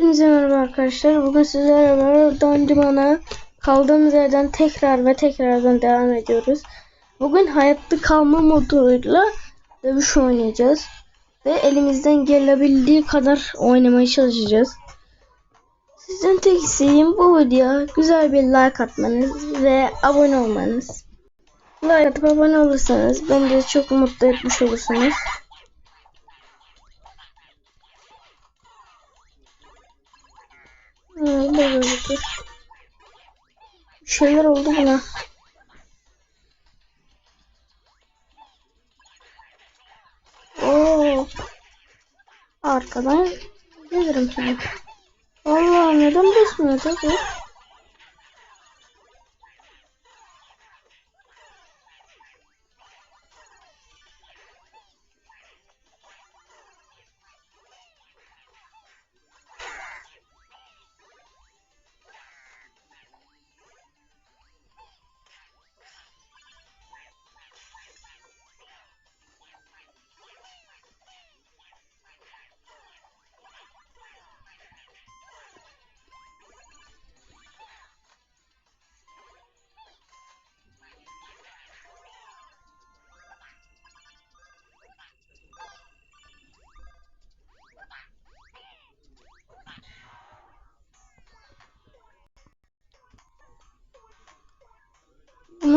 Hepinize merhaba arkadaşlar. Bugün sizlerle beraber kaldığımız yerden tekrar ve tekrardan devam ediyoruz. Bugün hayatta kalma moduyla dövüş oynayacağız. Ve elimizden gelebildiği kadar oynamaya çalışacağız. Sizden tek isteğim bu videoya güzel bir like atmanız ve abone olmanız. Like atıp abone olursanız beni de çok mutlu etmiş olursunuz. Böyle bir şeyler oldu buna. Oo. Arkadan gelirim sana. Allah neden basmıyor tabi?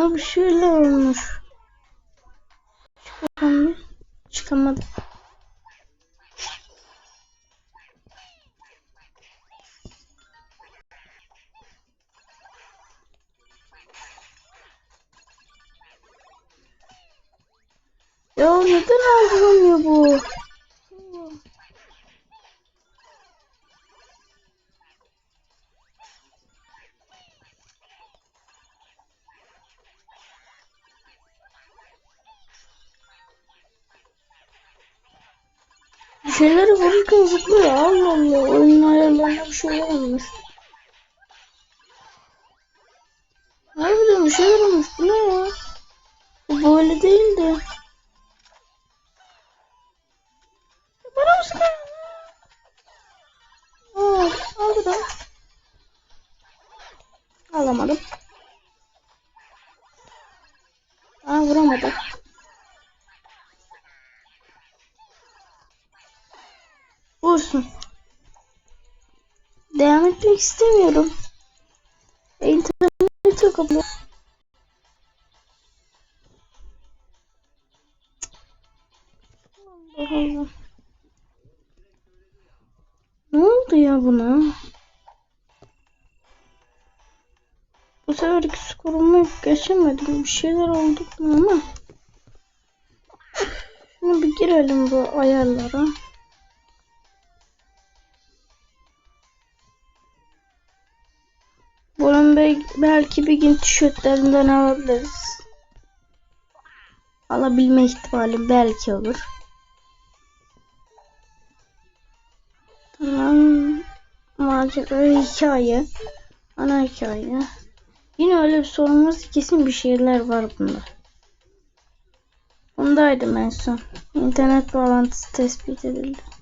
Buna bir şeyler olmuş. Çıkamadım. Şeyleri vururken zıplıyor. Allah Allah. Oyunun ayarlarında bir şeyler olmuş. Etmek istemiyorum. Kapalı. Allah Allah. Ne oldu ya buna? Bu seferki skorumu geçemedim. Bir şeyler oldu ama. Şimdi bir girelim bu ayarlara. Belki bir gün tişörtlerinden alabiliriz. Alabilme ihtimali belki olur. Tamam. Macera hikaye. Ana hikaye. Yine öyle bir sorunumuz kesin bir şeyler var bunda. Bundaydım en son. İnternet bağlantısı tespit edildi.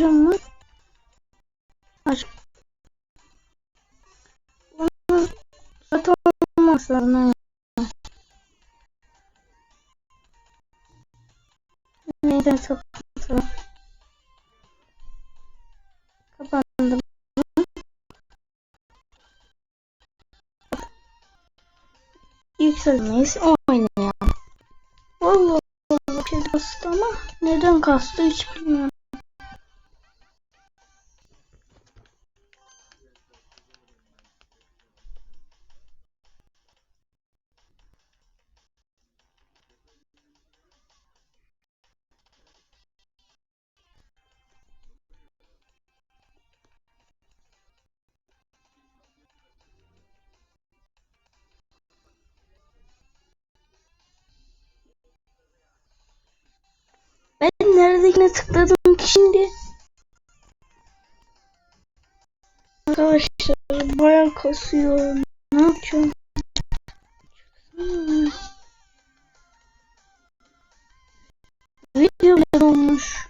Mı? Aç. Bunu zaten olmaz lazım. Neyden kapatalım. Kapandım. Yükselmeyiz. Oynayalım. Vallahi bir şey kastı ama neden kastı hiç bilmiyorum. Neredekine tıkladım ki şimdi? Arkadaşlar bayağı kasıyor. Ne yapacağım? Hmm. bile olmuş.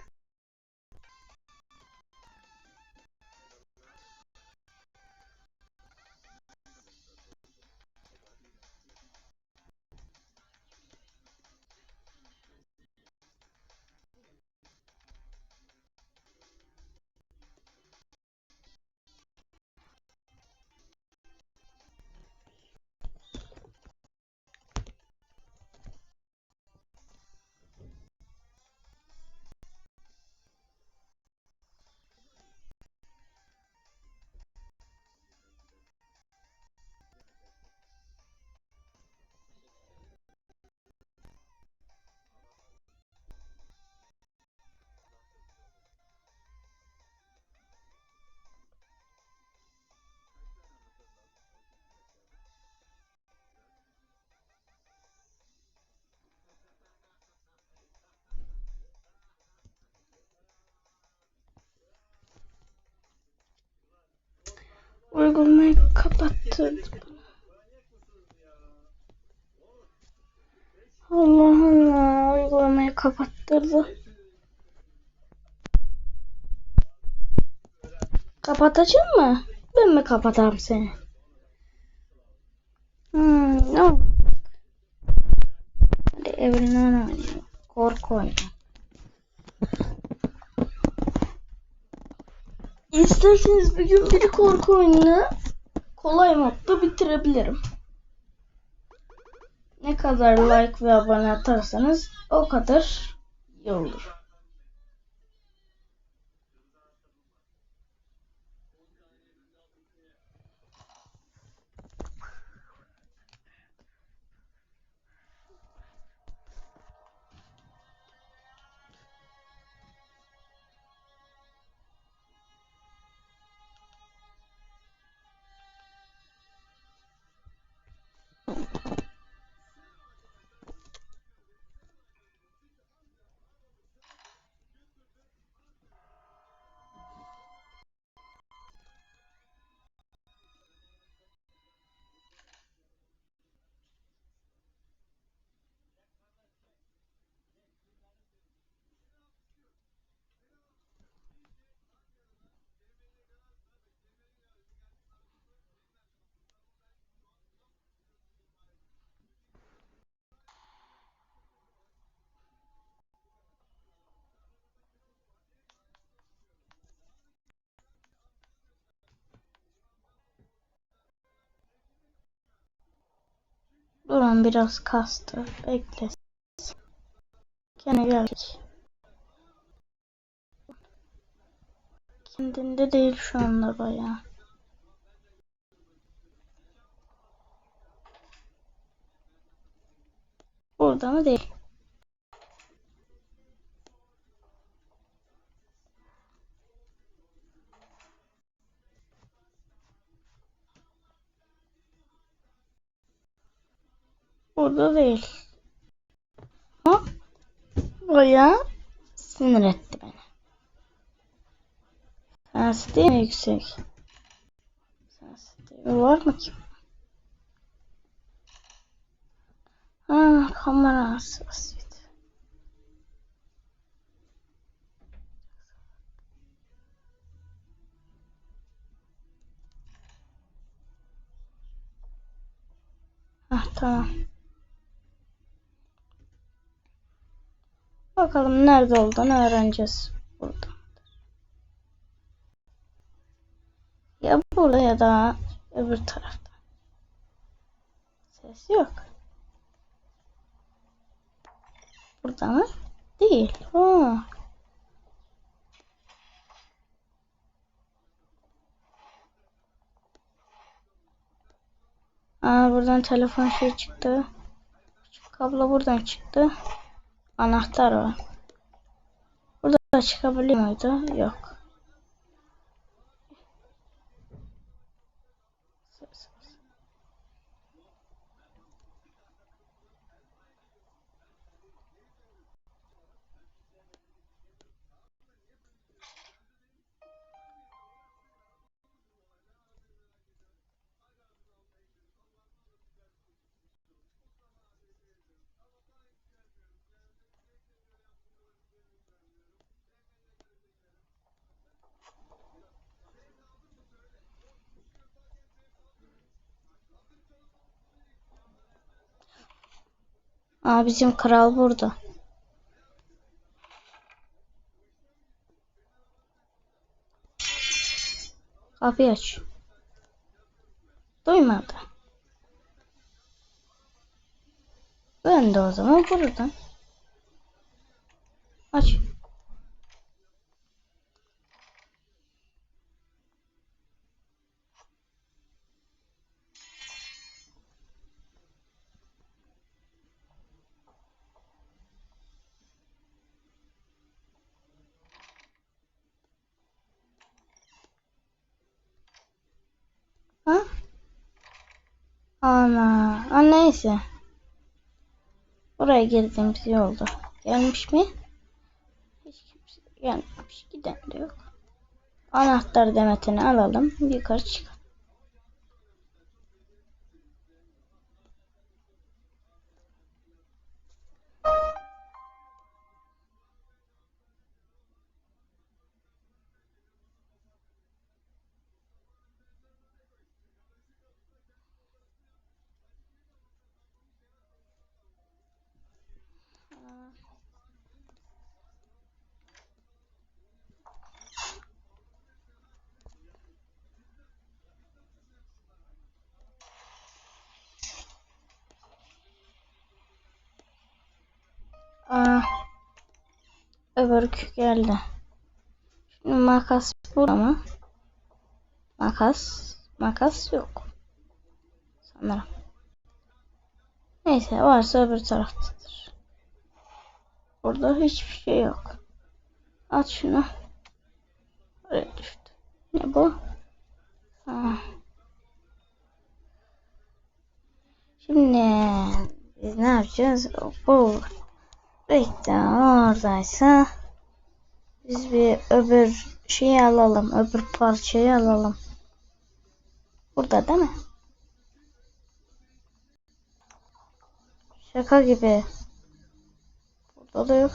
Uygulamayı kapattırdım. Allah Allah uygulamayı kapattırdı. Kapatacak mı? Ben mi kapatayım seni? Hmm, ne oldu? Hadi evine oynayalım. Korku oyunu. İsterseniz bir gün bir korku oyununu kolay modda bitirebilirim. Ne kadar like ve abone atarsanız o kadar iyi olur. Duran biraz kastı. Bekle. Gene geldik. Kendinde değil şu anda bayağı. Burada mı değil? Burada değil. Ha? Bayağı sinir etti beni. Sensitiği mi yüksek? Sensitiği var mı ki? Ha, kamera hassasiyeti. Ah tamam. Bakalım nerede olduğunu öğreneceğiz burada. Ya burada ya da öbür tarafta. Ses yok. Burada mı? Değil. Ha. Aa, buradan telefon şey çıktı. Kablo buradan çıktı. Anahtar var. Burada çıkabiliyor muydu? Yok. Aa bizim kral burada. Kapıyı aç. Duymadı. Ben de o zaman buradan. Aç. Ha? Ana, ha, neyse. Buraya girdiğimiz yolda. Gelmiş mi? Hiç kimse gelmemiş. Giden de yok. Anahtar demetini alalım. Yukarı çıkalım. Aa, öbürkü geldi. Şimdi makas burada mı? Makas, makas yok. Sanırım. Neyse varsa öbür taraftadır. Burada hiçbir şey yok. At şunu. Oraya düştü. Ne bu? Ha. Şimdi biz ne yapacağız? Bu reklam oradaysa biz bir öbür şeyi alalım. Öbür parçayı alalım. Burada değil mi? Şaka gibi. Burada da yok.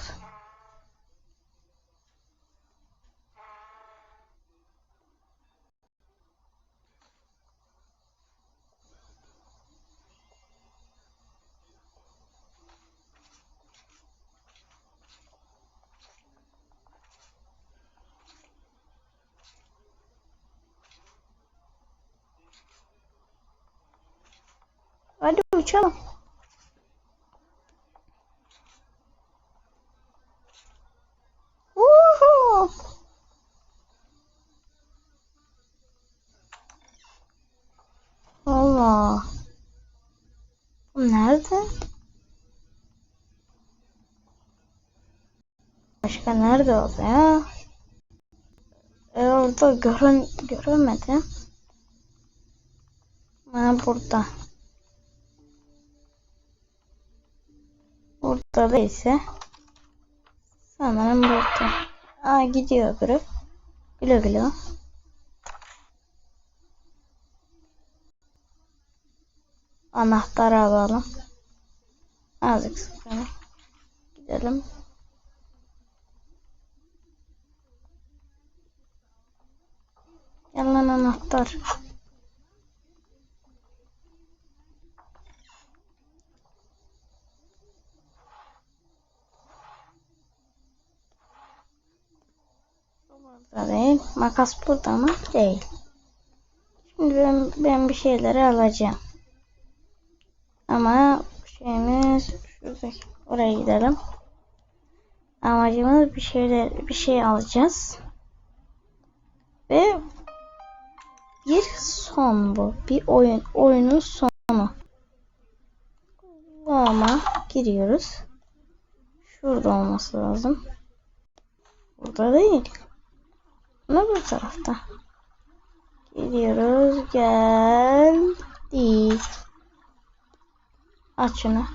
Hadi uçalım. Woohoo! Allah. Nerede? Başka nerede oldu ya? E orada görün göremedim. Ha burada. Burada değilse sanırım burada. Aa gidiyor öbürü. Güle güle. Anahtarı alalım. Azıcık sıkalım. Gidelim. Gel lan anahtar. Burada değil. Makas burada mı? Değil. Şimdi ben, ben bir şeyleri alacağım. Ama şeyimiz şuradaki oraya gidelim. Amacımız bir şeyler bir şey alacağız. Ve bir son bu. Bir oyun oyunun sonu. Ama giriyoruz. Şurada olması lazım. Burada değil. Ne bu tarafta? Gidiyoruz. Geldik. Aç şunu.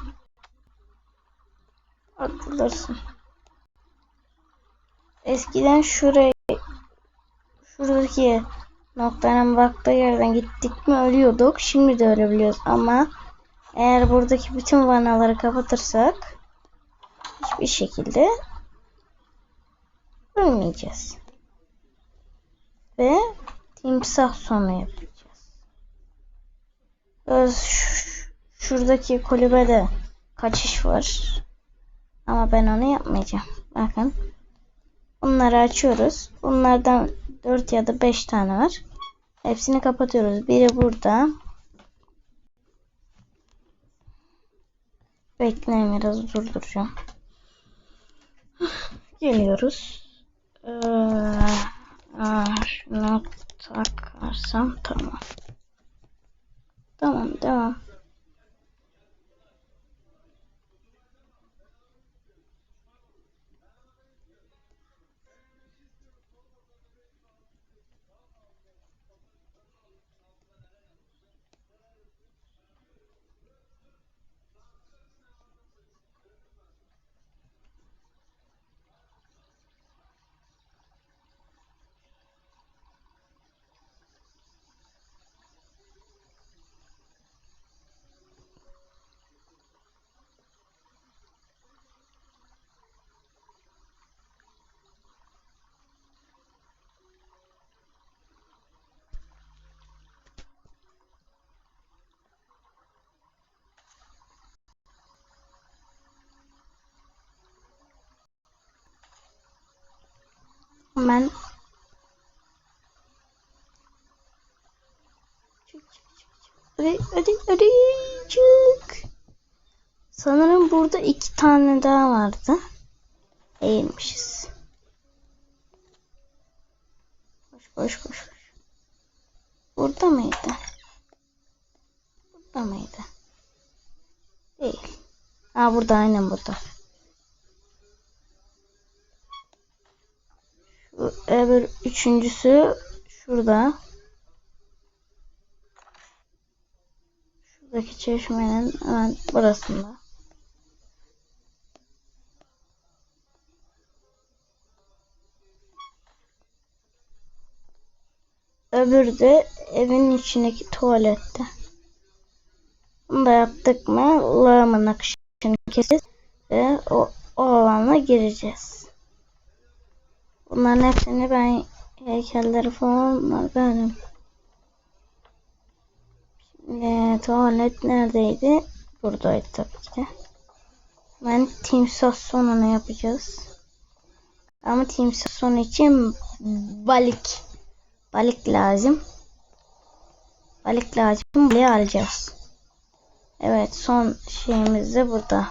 Atılırsın. Eskiden şuraya şuradaki noktanın baktığı yerden gittik mi ölüyorduk. Şimdi de ölebiliyoruz ama eğer buradaki bütün vanaları kapatırsak hiçbir şekilde ölmeyeceğiz. Ve timsah sonu yapacağız. Öz şuradaki kulübede kaçış var. Ama ben onu yapmayacağım. Bakın. Bunları açıyoruz. Bunlardan 4 ya da 5 tane var. Hepsini kapatıyoruz. Biri burada. Bekleyin biraz durduracağım. Geliyoruz. Ee, aa, şunu takarsam tamam. Tamam devam. Hemen çık çık çık. Hadi hadi hadi çık. Sanırım burada iki tane daha vardı. Eğilmişiz. Koş koş. koş. Burada mıydı? Burada mıydı? Değil. Ha burada aynen burada. Öbür üçüncüsü şurada. Şuradaki çeşmenin hemen burasında. Öbürü de evin içindeki tuvalette. Bunu da yaptık mı lağımın akışını keseceğiz ve o, o alana gireceğiz. Bunların hepsini ben heykelleri falan benim. Şimdi tuvalet neredeydi? Buradaydı tabii ki de. Ben timsah sonunu yapacağız. Ama timsah sonu için balık. Balık lazım. Balık lazım. Balığı alacağız. Evet son şeyimiz de burada.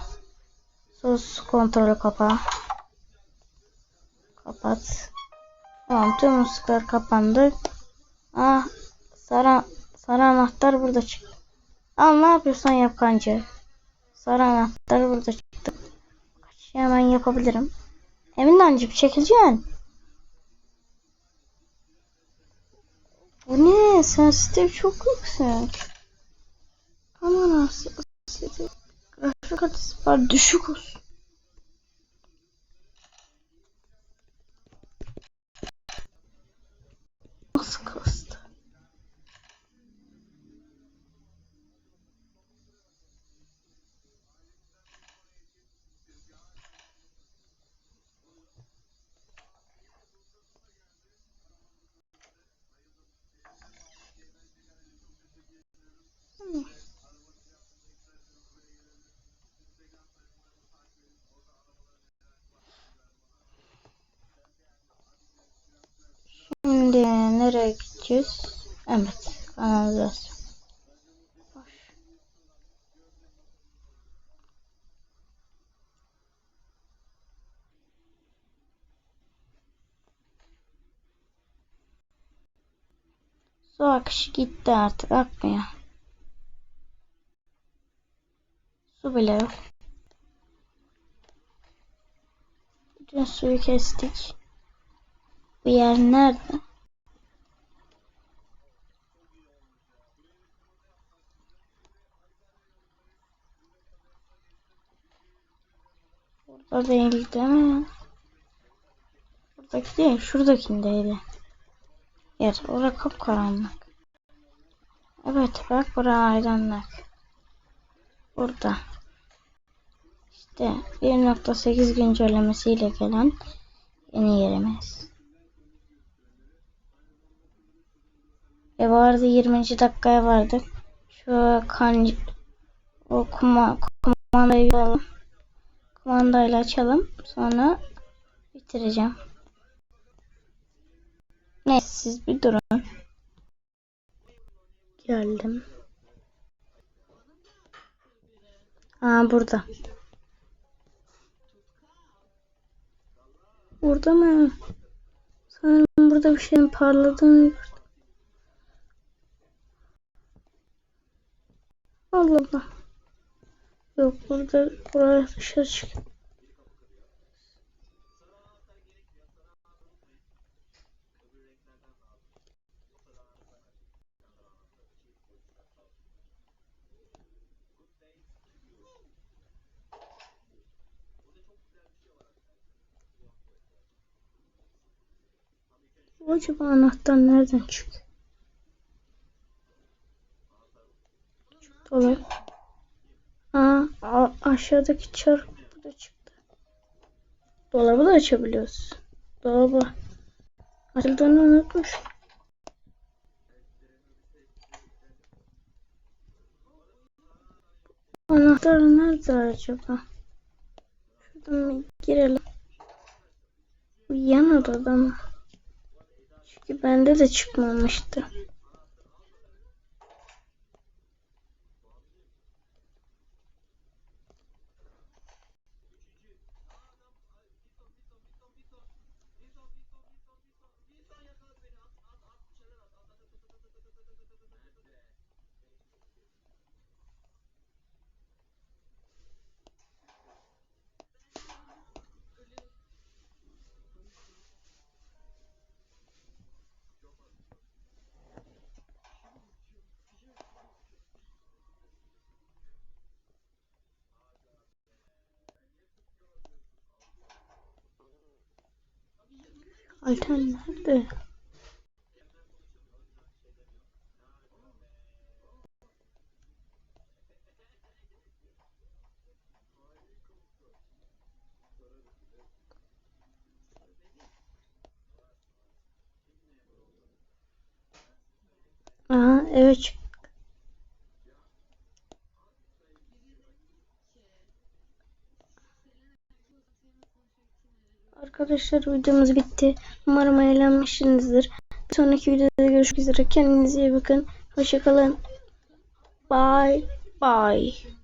Sus kontrolü kapa. Kapat. Tamam tüm ışıklar kapandı. Ah sarı, sarı anahtar burada çıktı. Al ne yapıyorsan yap kanca. Sarı anahtar burada çıktı. Kaç hemen yapabilirim. Emin ancak çekileceksin. Bu ne? Sensitif çok yüksek. Aman sensitif. Grafik var düşük olsun. Nasıl kastı? Şimdi nereye gideceğiz? Evet, kanalizasyon. Su akışı gitti artık akmıyor. Su bile yok. Bütün suyu kestik. Bu yer nerede? Burada değil değil mi? Buradaki değil, şuradakindeydi. Yer, orası kapkaranlık. Evet, bak burası aydınlık. Burada. İşte 1.8 güncellemesiyle gelen yeni yerimiz. E vardı 20. dakikaya vardık. Şu kan o kuma, kuma kumandayı alalım. Kumandayla açalım. Sonra bitireceğim. Neyse siz bir durun. Geldim. Aa burada. Burada mı? Sanırım burada bir şeyin parladığını gördüm. Allah Allah. Yok burada buraya dışarı çık. Acaba anahtar nereden çıktı? Aa, a- aşağıdaki çarp burada çıktı. Dolabı da açabiliyoruz. Dolabı açıldığını unutmuş. Anahtar nerede acaba? Şuradan girelim. Bu yan odada mı? Çünkü bende de çıkmamıştı. 好看吗对。Arkadaşlar videomuz bitti. Umarım eğlenmişsinizdir. Bir sonraki videoda görüşmek üzere. Kendinize iyi bakın. Hoşçakalın. Bye bye.